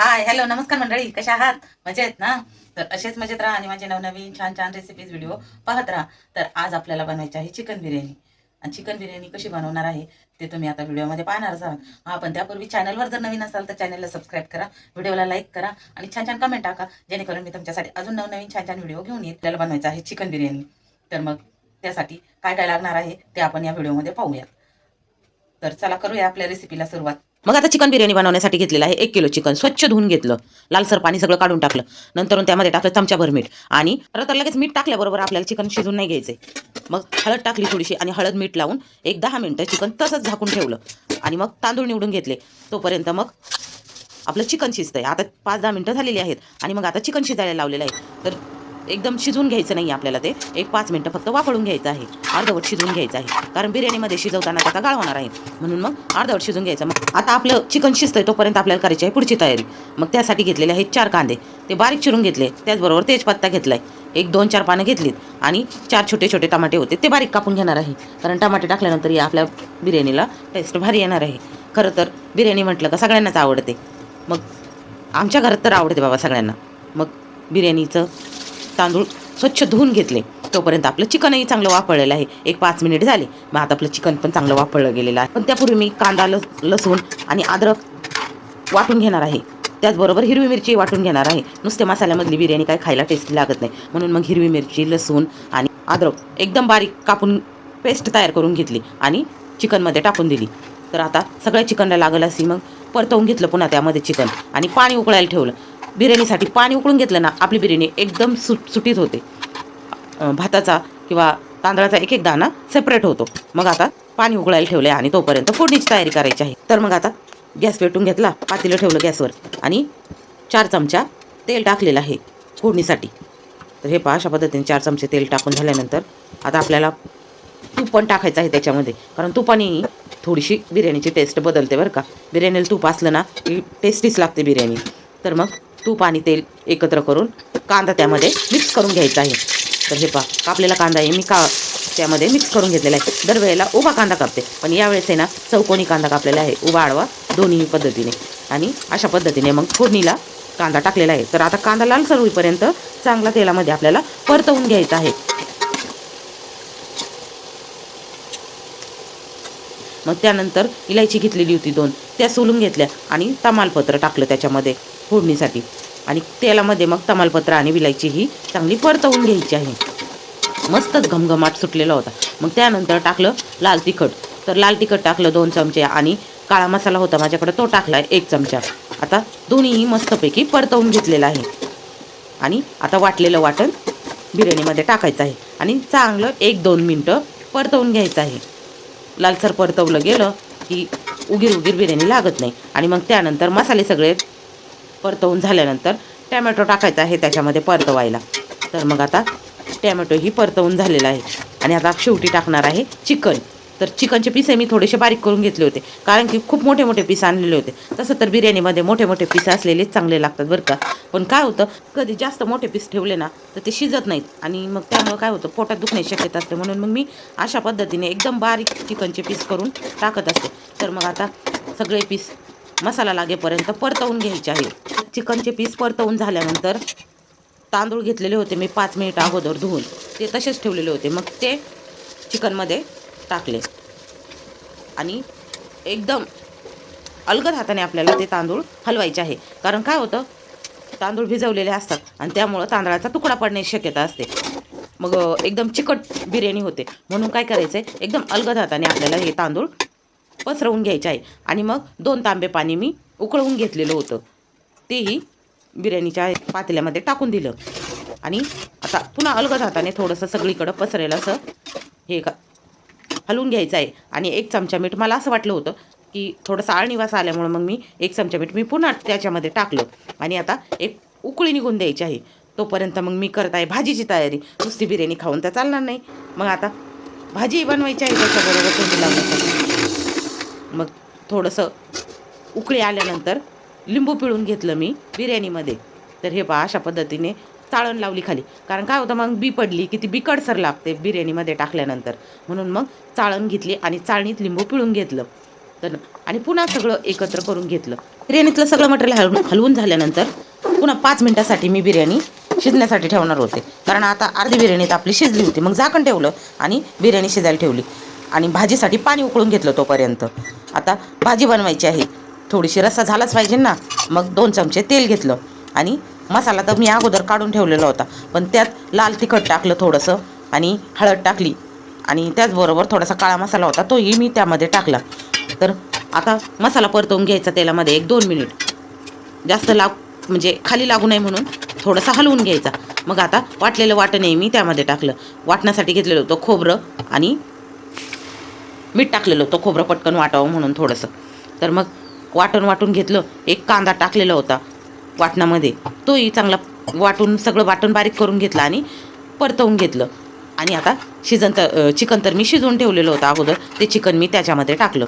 Hi hello नमस्कार मंडळी कशा आहात? मजेत ना? तर असेच मजेत राहा आणि माझे नवनवीन छान छान रेसिपीज व्हिडिओ पाहत राहा. तर आज आपल्याला बनवायची आहे चिकन बिर्याणी. आणि चिकन बिर्याणी कशी बनवणार आहे ते तुम्ही आता व्हिडिओमध्ये पाहणारच आहात हा पण त्यापूर्वी चॅनलवर जर नवीन असाल तर चॅनलला सबस्क्राईब करा व्हिडिओला लाईक करा आणि छान छान कमेंट टाका जेणेकरून मी तुमच्यासाठी अजून नवनवीन छान छान व्हिडिओ घेऊन येईल. आपल्याला बनवायचं आहे चिकन बिर्याणी. तर मग त्यासाठी काय काय लागणार आहे ते आपण या व्हिडिओमध्ये पाहूयात. तर चला करूया आपल्या रेसिपीला सुरुवात. मग आता चिकन बिर्याणी बनवण्यासाठी घेतलेलं आहे. एक किलो चिकन. स्वच्छ धुवून घेतलं. लालसर पाणी सगळं काढून टाकलं. नंतर त्यामध्ये टाकलं चमच्याभर मीठ. आणि तर लगेच मीठ टाकल्याबरोबर आपल्याला चिकन शिजून नाही घ्यायचे मग हळद टाकली थोडीशी आणि हळद मीठ लावून एक दहा मिनटं चिकन तसंच झाकून ठेवलं. आणि मग तांदूळ निवडून घेतले. तोपर्यंत मग आपलं चिकन शिजतंय. आता पाच दहा मिनटं झालेली आहेत. आणि मग आता चिकन शिजायला लावलेलं आहे. तर एकदम शिजवून घ्यायचं नाही आपल्याला ते. एक पाच मिनटं फक्त वाफळून घ्यायचं आहे. अर्धवट शिजवून घ्यायचं आहे. कारण बिर्याणीमध्ये शिजवताना त्याचा गाळ होणार आहे. म्हणून मग अर्धवट शिजून घ्यायचं. मग आता आपलं चिकन शिजतंय तोपर्यंत आपल्याला करायची आहे पुढची तयारी. मग त्यासाठी घेतलेले आहेत चार कांदे. ते बारीक चिरून घेतले. त्याचबरोबर तेजपत्ता घेतलाय. एक दोन चार पानं घेतलीत. आणि चार छोटे छोटे टमाटे होते. ते बारीक कापून घेणार आहे. कारण टमाटे टाकल्यानंतर या आपल्या बिर्याणीला टेस्ट भारी येणार आहे. खरं तर बिर्याणी म्हटलं का सगळ्यांनाच आवडते. मग आमच्या घरात तर आवडते बाबा सगळ्यांना. मग बिर्याणीचं तांदूळ स्वच्छ धुवून घेतले. तोपर्यंत आपलं चिकनही चांगलं वापरलेलं आहे. एक पाच मिनिट झाले. मग आता आपलं चिकन पण चांगलं वापरलं गेलेलं आहे. पण त्यापूर्वी मी कांदा लस लसूण आणि अद्रक वाटून घेणार आहे. त्याचबरोबर हिरवी मिरची वाटून घेणार आहे. नुसते मसाल्यामधली बिर्याणी काय खायला टेस्ट लागत नाही. म्हणून मग हिरवी मिरची लसूण आणि अद्रक एकदम बारीक कापून पेस्ट तयार करून घेतली आणि चिकनमध्ये टाकून दिली. तर आता सगळ्या चिकनला लागलं असे मग परतवून घेतलं पुन्हा त्यामध्ये चिकन आणि पाणी उकळायला ठेवलं. बिर्याणीसाठी पाणी उकळून घेतलं ना आपली बिर्याणी एकदम सुट सुटीत होते. भाताचा किंवा तांदळाचा एक एक दाणा सेपरेट होतो. मग आता पाणी उकळायला ठेवले आणि तोपर्यंत फोडणीची तयारी करायची आहे. तर मग आता गॅस पेटून घेतला पातेलं ठेवलं गॅसवर आणि चार चमचा तेल टाकलेलं आहे फोडणीसाठी. तर हे पहा अशा पद्धतीने चार चमचे तेल टाकून झाल्यानंतर आता आपल्याला तूप पण टाकायचं आहे त्याच्यामध्ये. कारण तुपाने थोडीशी बिर्याणीची टेस्ट बदलते बरं का. बिर्याणीला तूप असलं ना की टेस्टीच लागते बिर्याणी. तर मग तूप आणि तेल एकत्र करून कांदा त्यामध्ये मिक्स करून घ्यायचा आहे. तर हे पहा कापलेला कांदा आहे मी का त्यामध्ये मिक्स करून घेतलेला आहे. दरवेळेला उभा कांदा कापते. पण यावेळेस आहे ना चौकोनी कांदा कापलेला आहे उभा आडवा दोन्ही पद्धतीने. आणि अशा पद्धतीने मग फोडणीला कांदा टाकलेला आहे. तर आता कांदा लालसर होईपर्यंत चांगला तेलामध्ये आपल्याला परतवून घ्यायचा आहे. मग त्यानंतर इलायची घेतलेली होती दोन त्या सोलून घेतल्या आणि तमालपत्र टाकलं त्याच्यामध्ये. फोडणीसाठी. आणि तेलामध्ये मग तमालपत्र आणि विलायची ही चांगली परतवून घ्यायची आहे. मस्तच घमघमाट सुटलेला होता. मग त्यानंतर टाकलं लाल तिखट. तर लाल तिखट टाकलं दोन चमचे आणि काळा मसाला होता माझ्याकडे तो टाकला आहे एक चमचा. आता दोन्हीही मस्तपैकी परतवून घेतलेला आहे. आणि आता वाटलेलं वाटण बिर्याणीमध्ये टाकायचं आहे. आणि चांगलं एक दोन मिनटं परतवून घ्यायचं आहे. लालसर परतवलं गेलं की उगीर उगीर बिर्याणी लागत नाही. आणि मग त्यानंतर मसाले सगळे परतवून झाल्यानंतर टॅमॅटो टाकायचा आहे त्याच्यामध्ये परतवायला. तर मग आता टॅमॅटो ही परतवून झालेला आहे. आणि आता शेवटी टाकणार आहे चिकन. तर चिकनचे पीस मी थोडेसे बारीक करून घेतले होते. कारण की खूप मोठे मोठे पीस आणलेले होते. तसं तर बिर्याणीमध्ये मोठे मोठे पीस असलेलेच चांगले लागतात बरं का. पण काय होतं कधी जास्त मोठे पीस ठेवले ना तर ते शिजत नाहीत. आणि मग त्यामुळं काय होतं पोटात दुखण्याची शक्यता असते. म्हणून मग मी अशा पद्धतीने एकदम बारीक चिकनचे पीस करून टाकत असते. तर मग आता सगळे पीस मसाला लागेपर्यंत परतवून घ्यायचे आहे. चिकनचे पीस परतवून झाल्यानंतर तांदूळ घेतलेले होते मी पाच मिनिट अगोदर धुवून. ते तसेच ठेवलेले होते. मग ते चिकनमध्ये टाकले. आणि एकदम अलगद हाताने आपल्याला ते तांदूळ हलवायचे आहे. कारण काय होतं? तांदूळ भिजवलेले असतात आणि त्यामुळं तांदळाचा तुकडा पडण्याची शक्यता असते. मग एकदम चिकट बिर्याणी होते. म्हणून काय करायचं आहे एकदम अलगद हाताने आपल्याला हे तांदूळ पसरवून घ्यायचे आहे. आणि मग दोन तांबे पाणी मी उकळवून घेतलेलं होतं. तेही बिर्याणीच्या पातेल्यामध्ये टाकून दिलं. आणि आता पुन्हा अलगद हाताने थोडंसं सगळीकडं पसरेल असं हे का हलवून घ्यायचं आहे. आणि एक चमचा मीठ मला असं वाटलं होतं की थोडंसं आळनिवास आल्यामुळं मग मी एक चमचा मीठ मी पुन्हा त्याच्यामध्ये टाकलं. आणि आता एक उकळी निघून द्यायची आहे. तोपर्यंत मग मी करत आहे भाजीची तयारी. नुसती बिर्याणी खाऊन तर चालणार नाही. मग आता भाजी बनवायची आहे त्याच्याबरोबर तुम्ही लावण्यासाठी. मग थोडंसं उकळी आल्यानंतर लिंबू पिळून घेतलं मी बिर्याणीमध्ये. तर हे पहा अशा पद्धतीने चाळण लावली खाली. कारण काय होतं मग बी पडली की ती बिकडसर लागते बिर्याणीमध्ये टाकल्यानंतर. म्हणून मग चाळण घेतली आणि चाळणीत लिंबू पिळून घेतलं. तर आणि पुन्हा सगळं एकत्र करून घेतलं. बिर्याणीतलं सगळं मटेरियल हलवून हलवून झाल्यानंतर पुन्हा पाच मिनटासाठी मी बिर्याणी शिजण्यासाठी ठेवणार होते. कारण आता अर्धी बिर्याणीत आपली शिजली होती. मग झाकण ठेवलं आणि बिर्याणी शिजायला ठेवली. आणि भाजीसाठी पाणी उकळून घेतलं तोपर्यंत. आता भाजी बनवायची आहे. थोडीशी रस्सा झालाच पाहिजे ना. मग दोन चमचे तेल घेतलं. आणि मसाला तर मी अगोदर काढून ठेवलेला होता. पण त्यात लाल तिखट टाकलं थोडंसं आणि हळद टाकली. आणि त्याचबरोबर थोडासा काळा मसाला होता तोही मी त्यामध्ये टाकला. तर आता मसाला परतवून घ्यायचा तेलामध्ये एक दोन मिनिट. जास्त लाग म्हणजे खाली लागू नये म्हणून थोडंसं हलवून घ्यायचा. मग आता वाटलेलं वाटण मी त्यामध्ये टाकलं. वाटण्यासाठी घेतलेलं होतं खोबरं आणि मीठ टाकलेलं होतं खोबरं पटकन वाटावं म्हणून थोडंसं. तर मग वाटण वाटून घेतलं एक कांदा टाकलेला होता वाटणामध्ये. तोही चांगला वाटून सगळं वाटण बारीक करून घेतलं आणि परतवून घेतलं. आणि आता शिजन तर चिकन तर मी शिजवून ठेवलेलं होतं अगोदर. ते चिकन मी त्याच्यामध्ये टाकलं.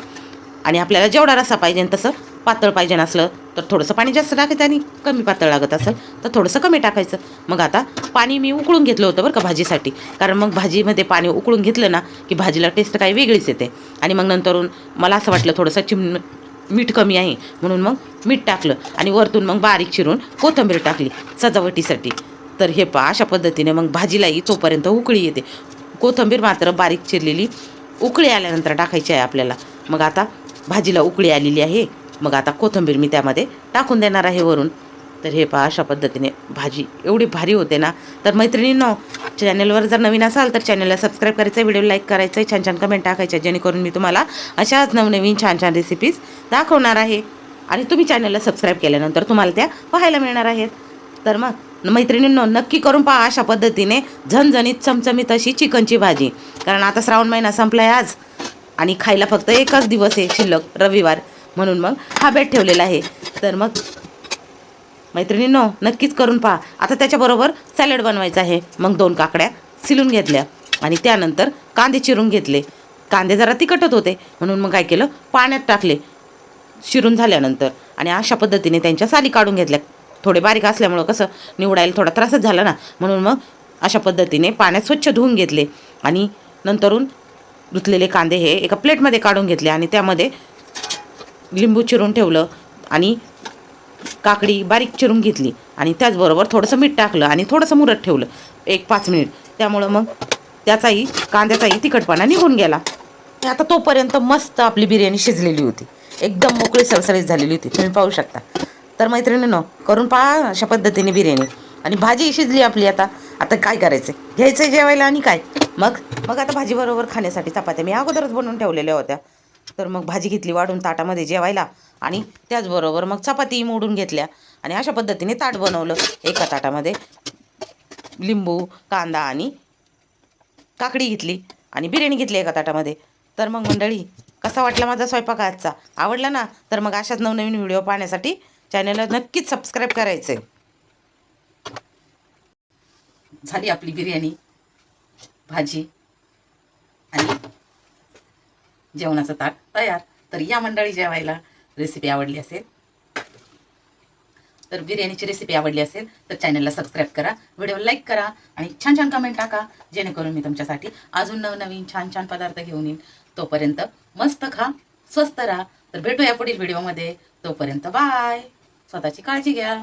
आणि आपल्याला जेवढा रस्सा पाहिजे तसं पातळ पाहिजे असलं तर थोडंसं पाणी जास्त टाकायचं आणि कमी पातळ लागत असेल तर थोडंसं कमी टाकायचं. मग आता पाणी मी उकळून घेतलं होतं बरं का भाजीसाठी. कारण मग भाजीमध्ये पाणी उकळून घेतलं ना की भाजीला टेस्ट काही वेगळीच येते. आणि मग नंतरून मला असं वाटलं थोडंसं चिम मीठ कमी आहे. म्हणून मग मीठ टाकलं आणि वरतून मग बारीक चिरून कोथिंबीर टाकली सजावटीसाठी. तर हे पहा अशा पद्धतीने मग भाजीलाही तोपर्यंत उकळी येते. कोथिंबीर मात्र बारीक चिरलेली उकळी आल्यानंतर टाकायची आहे आपल्याला. मग आता भाजीला उकळी आलेली आहे. मग आता कोथिंबीर मी त्यामध्ये टाकून देणार आहे वरून. तर हे पहा अशा पद्धतीने भाजी एवढी भारी होते ना. तर मैत्रिणींनो चॅनलवर जर नवीन असाल तर चॅनलला सबस्क्राईब करायचं व्हिडिओ लाईक करायचं आहे छान छान कमेंट टाकायच्या जेणेकरून मी तुम्हाला अशाच नवनवीन छान छान रेसिपीज दाखवणार आहे. आणि तुम्ही चॅनलला सबस्क्राईब केल्यानंतर तुम्हाला त्या पाहायला मिळणार आहेत. तर मग मैत्रिणींनो नक्की करून पहा अशा पद्धतीने झणझणीत चमचमीत अशी चिकनची भाजी. कारण आता श्रावण महिना संपलाय आज. आणि खायला फक्त एकच दिवस आहे शिल्लक रविवार. म्हणून मग हा बेट ठेवलेला आहे. तर मग मैत्रिणींनो नक्कीच करून पहा. आता त्याच्याबरोबर सॅलड बनवायचं आहे. मग दोन काकड्या सिलून घेतल्या आणि त्यानंतर कांदे चिरून घेतले. कांदे जरा तिखटत होते. म्हणून मग काय केलं? पाण्यात टाकले. शिरून झाल्यानंतर. आणि अशा पद्धतीने त्यांच्या साली काढून घेतल्या. थोडे बारीक असल्यामुळं कसं निवडायला थोडा त्रासच झाला ना. म्हणून मग अशा पद्धतीने पाण्यात स्वच्छ धुवून घेतले. आणि नंतरून धुतलेले कांदे हे एका प्लेटमध्ये काढून घेतले. आणि त्यामध्ये लिंबू चिरून ठेवलं आणि काकडी बारीक चिरून घेतली. आणि त्याचबरोबर थोडंसं मीठ टाकलं आणि थोडंसं मुरत ठेवलं. एक पाच मिनिट. त्यामुळं मग त्याचाही कांद्याचाही तिखटपणा निघून गेला. आता तोपर्यंत मस्त आपली बिर्याणी शिजलेली होती. एकदम मोकळी सरसरीत झालेली होती. तुम्ही पाहू शकता. तर मैत्रिणीनं करून पहा अशा पद्धतीने बिर्याणी. आणि भाजी शिजली आपली आता. आता काय करायचं घ्यायचं जेवायला आणि काय? मग मग आता भाजीबरोबर खाण्यासाठी चपात्या. मी अगोदरच बनवून ठेवलेल्या होत्या. तर मग भाजी घेतली वाढून ताटामध्ये जेवायला आणि त्याचबरोबर मग चपाती मोडून घेतल्या. आणि अशा पद्धतीने ताट बनवलं. एका ताटामध्ये लिंबू कांदा आणि काकडी घेतली आणि बिर्याणी घेतली एका ताटामध्ये. तर मग मंडळी कसा वाटला माझा स्वयंपाक आजचा? आवडला ना? तर मग अशाच नवनवीन व्हिडिओ पाहण्यासाठी चॅनलला नक्कीच सबस्क्राईब करायचं झाली आपली बिर्याणी भाजी आणि जेवणाचं ताट तयार. तर या मंडळी जेवायला रेसिपी आवडली असेल तर बिर्याणीची रेसिपी आवडली असेल तर चॅनलला सबस्क्राईब करा व्हिडिओ लाईक करा आणि छान छान कमेंट टाका जेणेकरून मी तुमच्यासाठी अजून नवनवीन छान छान पदार्थ घेऊन येईन. तोपर्यंत मस्त खा स्वस्त राहा. तर भेटूया पुढील व्हिडिओमध्ये तोपर्यंत बाय स्वतःची काळजी घ्या.